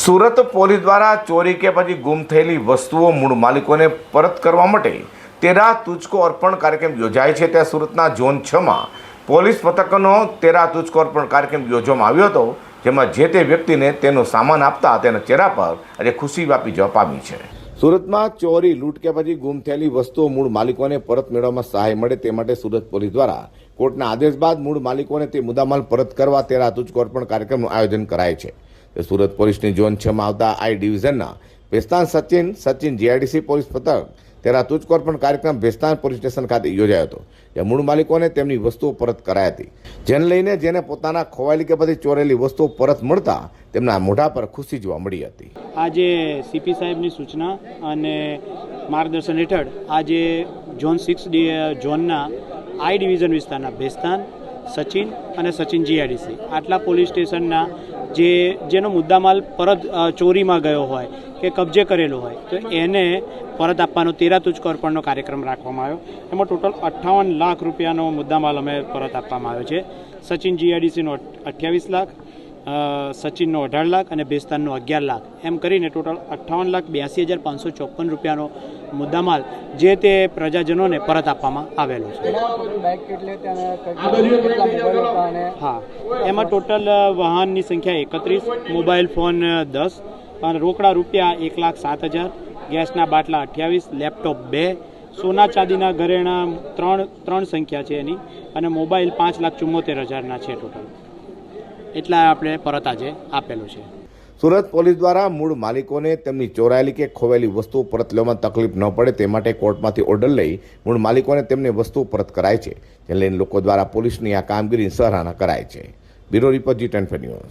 Surat police દ્વારા ચોરી કે પછી ગુમ થયેલી વસ્તુઓ મૂળ માલિકોને પરત કરવા માટે તેરા તુચકો અર્પણ કાર્યક્રમ યોજાય છે. ત્યાં સુરતના ઝોન છમાં પોલીસ પથકનો તેરા તુચકો અર્પણ કાર્યક્રમ યોજવામાં આવ્યો હતો, જેમાં જે તે વ્યક્તિને તેનો સામાન આપતા તેના ચહેરા પર આજે ખુશી વ્યાપી જવા પામી છે. સુરતમાં ચોરી, લૂંટ કે પછી ગુમ થયેલી વસ્તુઓ મૂળ માલિકોને પરત મેળવવામાં સહાય મળે તે માટે સુરત પોલીસ દ્વારા કોર્ટના આદેશ બાદ મૂળ માલિકોને તે મુદ્દામાલ પરત કરવા તેરા તુચકો અર્પણ કાર્યક્રમનું આયોજન કરાય છે. સુરત પોલીસની ઝોન છમાં આવતા આઈ ડિવિઝનના ભેસ્તાન સચિન સચિન જીઆઈડીસી પોલીસ પથક તેના તૂચકોર્પણ કાર્યક્રમ ભેસ્તાન પોલીસ સ્ટેશન ખાતે યોજાયો હતો, જ્યાં મૂળ માલિકોને તેમની વસ્તુઓ પરત કરાઈ હતી. જેને લઈને જેને પોતાના ખોવાયેલી કે પછી ચોરેલી વસ્તુઓ પરત મળતા તેમના મોઢા પર ખુશી જોવા મળી હતી. આજે સીપી સાહેબની સૂચના અને માર્ગદર્શન હેઠળ આજે ઝોન સિક્સ ઝોનના આઈ ડિવિઝન વિસ્તારના ભેસ્તાન સચિન અને સચિન જીઆઈડીસી આટલા પોલીસ સ્ટેશનના જે, જેનો મુદ્દામાલ પરત ચોરીમાં ગયો હોય કે કબજે કરેલો હોય, તો એને પરત આપવાનો તેરાતુજ તુચકો અર્પણનો કાર્યક્રમ રાખવામાં આવ્યો. એમાં ટોટલ અઠ્ઠાવન લાખ રૂપિયાનો મુદ્દામાલ અમે પરત આપવામાં આવ્યો છે. સચિન જીઆઈડીસીનો અઠ્યાવીસ લાખ સચિનનો અઢાર લાખ અને બેસ્તાનનો અગિયાર લાખ. એમ કરીને ટોટલ અઠ્ઠાવન લાખ બ્યાસી હજાર પાંચસો ચોપન રૂપિયાનો મુદ્દામાલ જે તે પ્રજાજનોને પરત આપવામાં આવેલો છે. હા. એમાં ટોટલ વાહનની સંખ્યા એકત્રીસ, મોબાઈલ ફોન દસ, અને રોકડા રૂપિયા એક લાખ સાત હજાર, ગેસના બાટલા અઠ્યાવીસ, લેપટોપ બે, સોના ચાંદીના ઘરેણા ત્રણ ત્રણ સંખ્યા છે એની, અને મોબાઈલ પાંચ લાખ ચુમ્મોતેર હજારના છે ટોટલ. એટલા આપણે પરત આજે આપેલું છે. સુરત પોલીસ દ્વારા મૂળ માલિકોને તેમની ચોરાયેલી કે ખોવાયેલી વસ્તુઓ પરત લેવામાં તકલીફ ન પડે તે માટે કોર્ટમાંથી ઓર્ડર લઈ મૂળ માલિકોને તેમની વસ્તુઓ પરત કરાય છે, જેને લઈને લોકો દ્વારા પોલીસની આ કામગીરીની સરાહના કરાય છે. Bureau report G ten news.